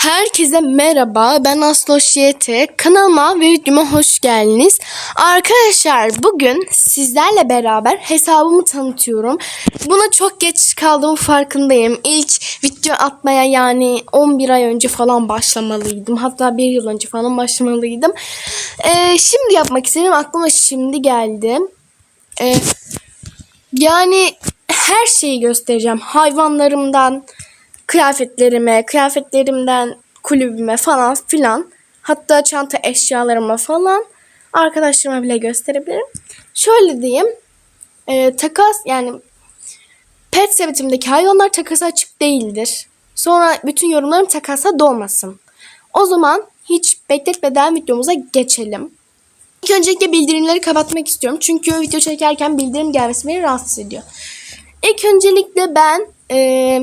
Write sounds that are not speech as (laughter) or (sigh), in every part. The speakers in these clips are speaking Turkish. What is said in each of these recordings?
Herkese merhaba. Ben Asloş YT. Kanalıma ve videoma hoş geldiniz. Arkadaşlar bugün sizlerle beraber hesabımı tanıtıyorum. Buna çok geç kaldığımı farkındayım. İlk video atmaya yani 11 ay önce falan başlamalıydım. Hatta bir yıl önce falan başlamalıydım. Ee, şimdi yapmak istedim. Aklıma şimdi geldi. Ee, yani her şeyi göstereceğim. Hayvanlarımdan kıyafetlerime, kıyafetlerimden kulübüme falan filan. Hatta çanta eşyalarıma falan arkadaşlarıma bile gösterebilirim. Şöyle diyeyim. e, takas yani pet sepetimdeki hayvanlar takasa açık değildir. Sonra bütün yorumlarım takasa dolmasın. O zaman hiç bekletmeden videomuza geçelim. İlk öncelikle bildirimleri kapatmak istiyorum. Çünkü video çekerken bildirim gelmesi beni rahatsız ediyor. İlk öncelikle ben e,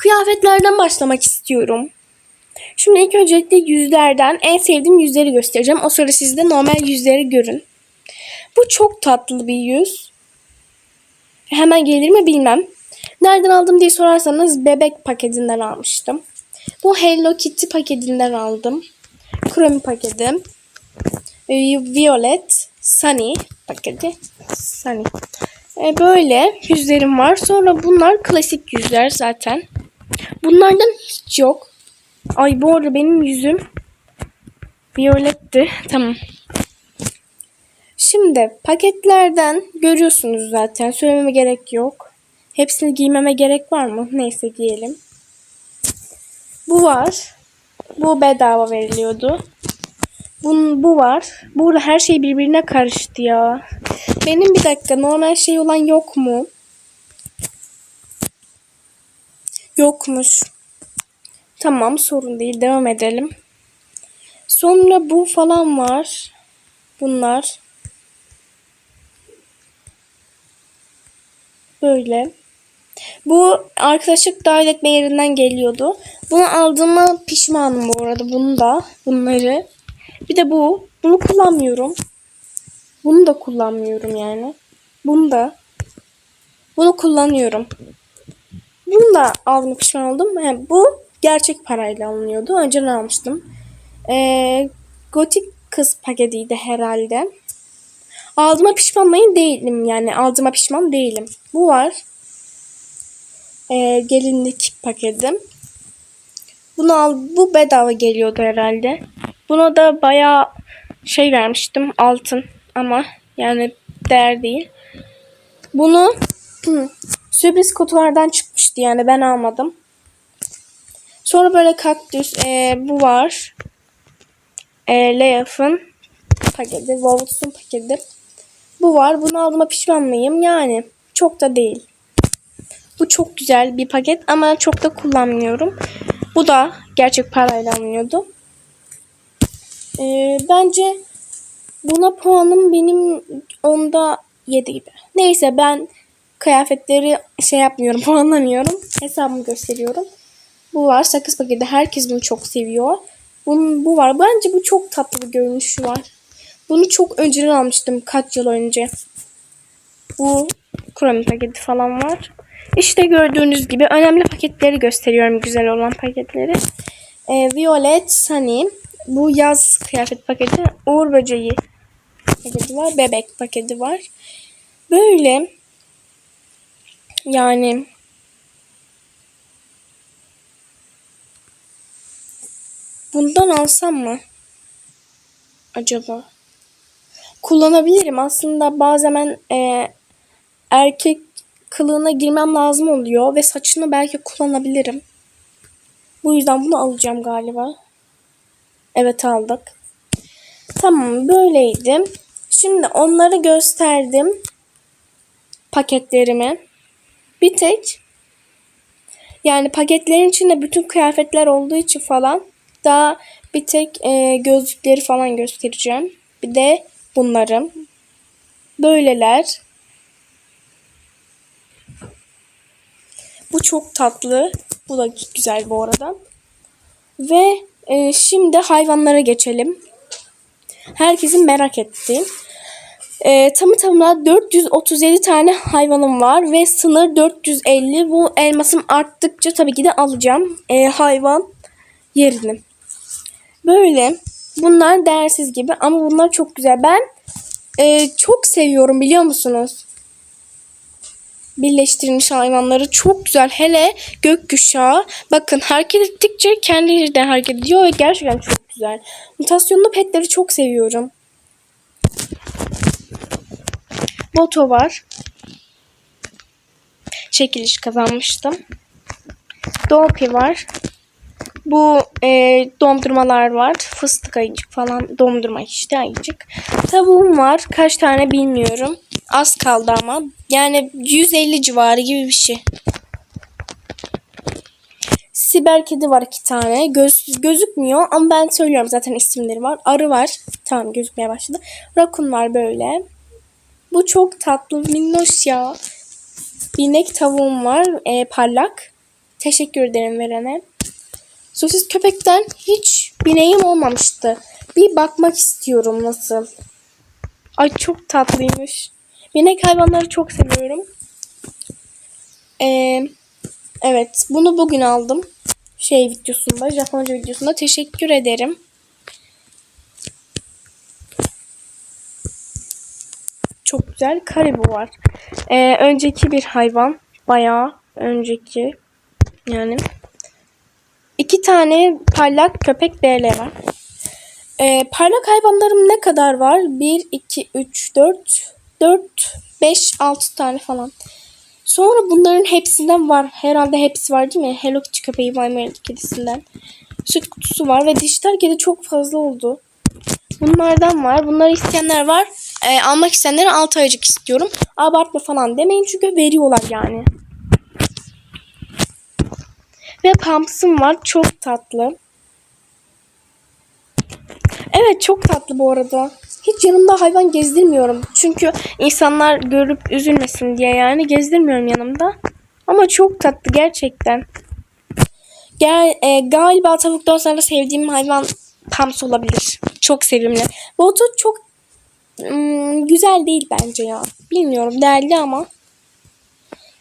kıyafetlerden başlamak istiyorum. Şimdi ilk öncelikle yüzlerden en sevdiğim yüzleri göstereceğim. O sırada siz de normal yüzleri görün. Bu çok tatlı bir yüz. Hemen gelir mi bilmem. Nereden aldım diye sorarsanız bebek paketinden almıştım. Bu Hello Kitty paketinden aldım. Chrome paketi. Ee, Violet, Sunny paketi. Sunny. Ee, böyle yüzlerim var. Sonra bunlar klasik yüzler zaten. Bunlardan hiç yok. Ay bu arada benim yüzüm violetti. Tamam. Şimdi paketlerden görüyorsunuz zaten. Söylememe gerek yok. Hepsini giymeme gerek var mı? Neyse giyelim. Bu var. Bu bedava veriliyordu. Bun, bu var. Burada her şey birbirine karıştı ya. Benim bir dakika normal şey olan yok mu? Yokmuş. Tamam sorun değil devam edelim. Sonra bu falan var. Bunlar. Böyle. Bu arkadaşlık dahil etme yerinden geliyordu. Bunu aldığıma pişmanım bu arada. Bunu da. Bunları. Bir de bu. Bunu kullanmıyorum. Bunu da kullanmıyorum yani. Bunu da. Bunu kullanıyorum. Bunu da aldım pişman oldum. Yani bu gerçek parayla alınıyordu. Önceden almıştım. Ee, gotik kız paketiydi herhalde. Aldığıma pişmanmayın değilim yani. Aldığıma pişman değilim. Bu var. Ee, gelinlik paketim. Bunu al, bu bedava geliyordu herhalde. Buna da bayağı şey vermiştim altın ama yani değer değil. Bunu (clears throat) sürpriz kutulardan çıkmıştı yani ben almadım. Sonra böyle kaktüs e, bu var. E, Leaf'ın paketi, Wolves'un paketi. Bu var. Bunu aldığıma pişman mıyım? Yani çok da değil. Bu çok güzel bir paket ama çok da kullanmıyorum. Bu da gerçek parayla alınıyordu. E, bence buna puanım benim onda 7 gibi. Neyse ben kıyafetleri şey yapmıyorum, (laughs) puanlamıyorum. Hesabımı gösteriyorum. Bu var. Sakız paketi. Herkes bunu çok seviyor. Bunun, bu var. Bence bu çok tatlı bir görünüşü var. Bunu çok önceden almıştım. Kaç yıl önce. Bu kromi paketi falan var. İşte gördüğünüz gibi önemli paketleri gösteriyorum. Güzel olan paketleri. Ee, Violet, Sunny. Bu yaz kıyafet paketi. Uğur böceği paketi var. Bebek paketi var. Böyle yani Bundan alsam mı? Acaba? Kullanabilirim. Aslında bazen e, erkek kılığına girmem lazım oluyor ve saçını belki kullanabilirim. Bu yüzden bunu alacağım galiba. Evet aldık. Tamam böyleydi. Şimdi onları gösterdim. Paketlerimi. Bir tek yani paketlerin içinde bütün kıyafetler olduğu için falan daha bir tek e, gözlükleri falan göstereceğim. Bir de bunların. Böyleler. Bu çok tatlı. Bu da güzel bu arada. Ve e, şimdi hayvanlara geçelim. Herkesin merak ettiği. E, tamı tamına 437 tane hayvanım var ve sınır 450. Bu elmasım arttıkça tabii ki de alacağım. E, hayvan yerini. Böyle bunlar değersiz gibi ama bunlar çok güzel. Ben e, çok seviyorum biliyor musunuz? Birleştirilmiş hayvanları çok güzel. Hele gökkuşağı. Bakın hareket ettikçe kendileri de hareket ediyor ve gerçekten çok güzel. Mutasyonlu petleri çok seviyorum. Boto var. Çekiliş kazanmıştım. Dolpi var. Bu e, dondurmalar var. Fıstık ayıcık falan. Dondurma işte ayıcık. Tavuğum var. Kaç tane bilmiyorum. Az kaldı ama. Yani 150 civarı gibi bir şey. Siber kedi var iki tane. Göz, gözükmüyor ama ben söylüyorum zaten isimleri var. Arı var. Tamam gözükmeye başladı. Rakun var böyle. Bu çok tatlı minnoş ya. Binek tavuğum var. e, parlak. Teşekkür ederim verene. Sosis köpekten hiç bineğim olmamıştı. Bir bakmak istiyorum nasıl. Ay çok tatlıymış. Binek hayvanları çok seviyorum. Ee, evet bunu bugün aldım. Şey videosunda, Japonca videosunda teşekkür ederim. Çok güzel karibu var. Ee, önceki bir hayvan. Bayağı önceki. Yani. İki tane parlak köpek BL var. Ee, parlak hayvanlarım ne kadar var? 1, 2, 3, 4, 4, 5, 6 tane falan. Sonra bunların hepsinden var. Herhalde hepsi var değil mi? Hello Kitty köpeği Meredith kedisinden. Süt kutusu var ve dijital kedi çok fazla oldu. Bunlardan var. Bunları isteyenler var. Ee, almak isteyenlere 6 ayıcık istiyorum. Abartma falan demeyin çünkü veriyorlar yani. Ve Pumps'ım var. Çok tatlı. Evet çok tatlı bu arada. Hiç yanımda hayvan gezdirmiyorum. Çünkü insanlar görüp üzülmesin diye yani gezdirmiyorum yanımda. Ama çok tatlı gerçekten. Gel, e, galiba tavuktan sonra sevdiğim hayvan Pams olabilir. Çok sevimli. Botu çok ım, güzel değil bence ya. Bilmiyorum değerli ama.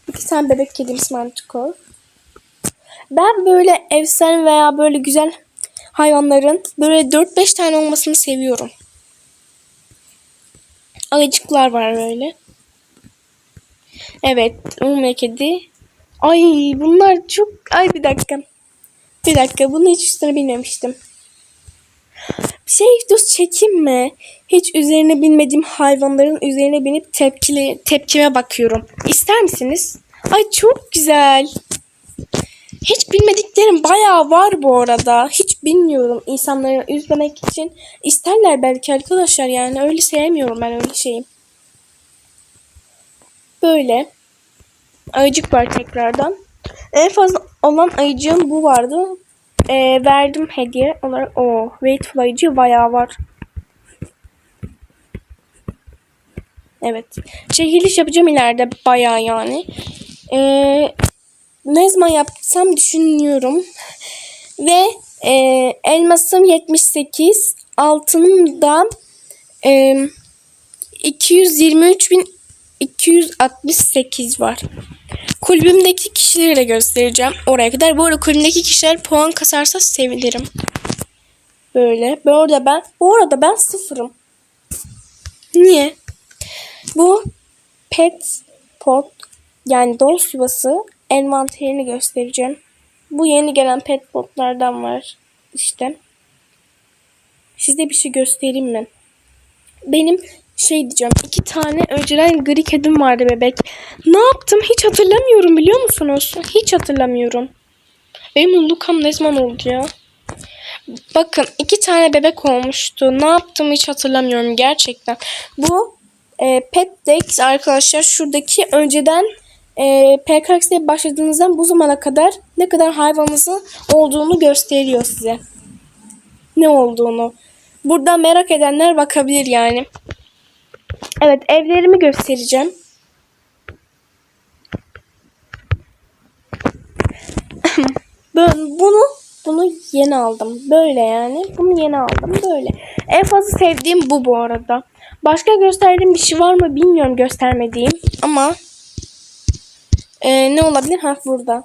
İki tane bebek kedimiz Manticore. Ben böyle efsane veya böyle güzel hayvanların böyle 4-5 tane olmasını seviyorum. Ayıcıklar var böyle. Evet, umme kedi. Ay bunlar çok... Ay bir dakika. Bir dakika bunu hiç üstüne bilmemiştim. Bir şey videosu çekeyim mi? Hiç üzerine binmediğim hayvanların üzerine binip tepkili, tepkime bakıyorum. İster misiniz? Ay çok güzel. Hiç bilmediklerim bayağı var bu arada. Hiç bilmiyorum insanları üzmemek için. isterler belki arkadaşlar yani öyle sevmiyorum ben öyle şeyi. Böyle. Ayıcık var tekrardan. En fazla olan ayıcığım bu vardı. Ee, verdim hediye olarak. O Waitful ayıcı bayağı var. Evet. Çekiliş yapacağım ileride bayağı yani. Ee, ne zaman yapsam düşünüyorum. Ve e, elmasım 78. Altınım da e, 223.268 var. Kulübümdeki kişileri de göstereceğim oraya kadar. Bu arada kulübümdeki kişiler puan kasarsa sevinirim. Böyle. Bu arada ben, bu arada ben sıfırım. Niye? Bu pet pot yani dost yuvası envanterini göstereceğim. Bu yeni gelen pet botlardan var. İşte. Size bir şey göstereyim mi? Benim şey diyeceğim. iki tane önceden gri kedim vardı bebek. Ne yaptım hiç hatırlamıyorum biliyor musunuz? Hiç hatırlamıyorum. Benim Lukam ne zaman oldu ya? Bakın iki tane bebek olmuştu. Ne yaptım hiç hatırlamıyorum gerçekten. Bu e, Pet Dex arkadaşlar şuradaki önceden e, PKX'ye başladığınızdan bu zamana kadar ne kadar hayvanınızın olduğunu gösteriyor size. Ne olduğunu. Burada merak edenler bakabilir yani. Evet evlerimi göstereceğim. (laughs) bunu bunu yeni aldım. Böyle yani. Bunu yeni aldım. Böyle. En fazla sevdiğim bu bu arada. Başka gösterdiğim bir şey var mı bilmiyorum göstermediğim. Ama ee, ne olabilir? Ha burada.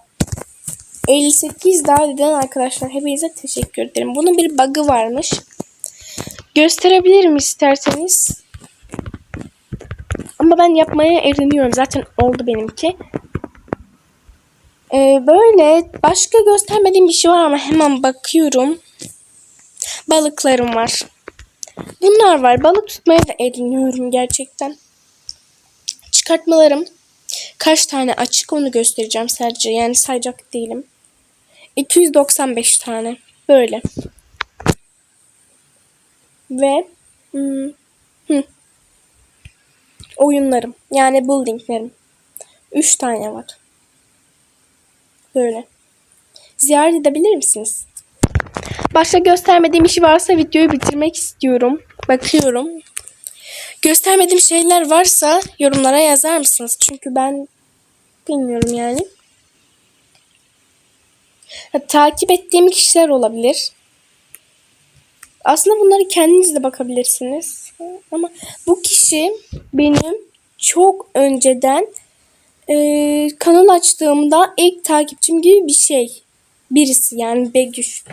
58 daha eden arkadaşlar hepinize teşekkür ederim. Bunun bir bug'ı varmış. Gösterebilirim isterseniz. Ama ben yapmaya eriniyorum. Zaten oldu benimki. Ee, böyle başka göstermediğim bir şey var ama hemen bakıyorum. Balıklarım var. Bunlar var. Balık tutmaya da eriniyorum gerçekten. Çıkartmalarım kaç tane açık onu göstereceğim sadece. Yani sayacak değilim. 295 tane. Böyle. Ve hmm, oyunlarım. Yani buildinglerim. 3 tane var. Böyle. Ziyaret edebilir misiniz? Başka göstermediğim işi varsa videoyu bitirmek istiyorum. Bakıyorum. Göstermediğim şeyler varsa yorumlara yazar mısınız? Çünkü ben bilmiyorum yani. Ha, takip ettiğim kişiler olabilir. Aslında bunları kendiniz de bakabilirsiniz. Ama bu kişi benim çok önceden e, kanal açtığımda ilk takipçim gibi bir şey. Birisi yani Begüş.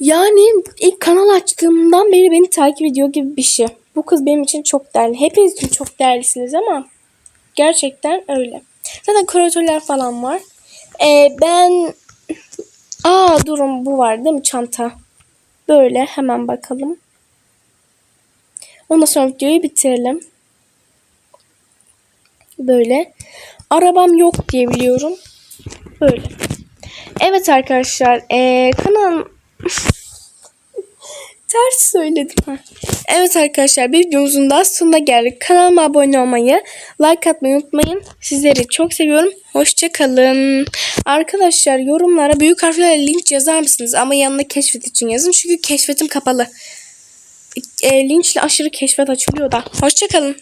Yani ilk kanal açtığımdan beri beni takip ediyor gibi bir şey. Bu kız benim için çok değerli. Hepiniz için çok değerlisiniz ama gerçekten öyle. Zaten kuratörler falan var. Ee, ben Aa durun bu var değil mi çanta? Böyle hemen bakalım. Ondan sonra videoyu bitirelim. Böyle. Arabam yok diye biliyorum. Böyle. Evet arkadaşlar. Ee, kanal (laughs) ters söyledim. Ha. Evet arkadaşlar videomuzun daha sonuna geldik. Kanalıma abone olmayı, like atmayı unutmayın. Sizleri çok seviyorum. Hoşça kalın. Arkadaşlar yorumlara büyük harflerle link yazar mısınız? Ama yanına keşfet için yazın. Çünkü keşfetim kapalı. E, linçle aşırı keşfet açılıyor da. Hoşça kalın.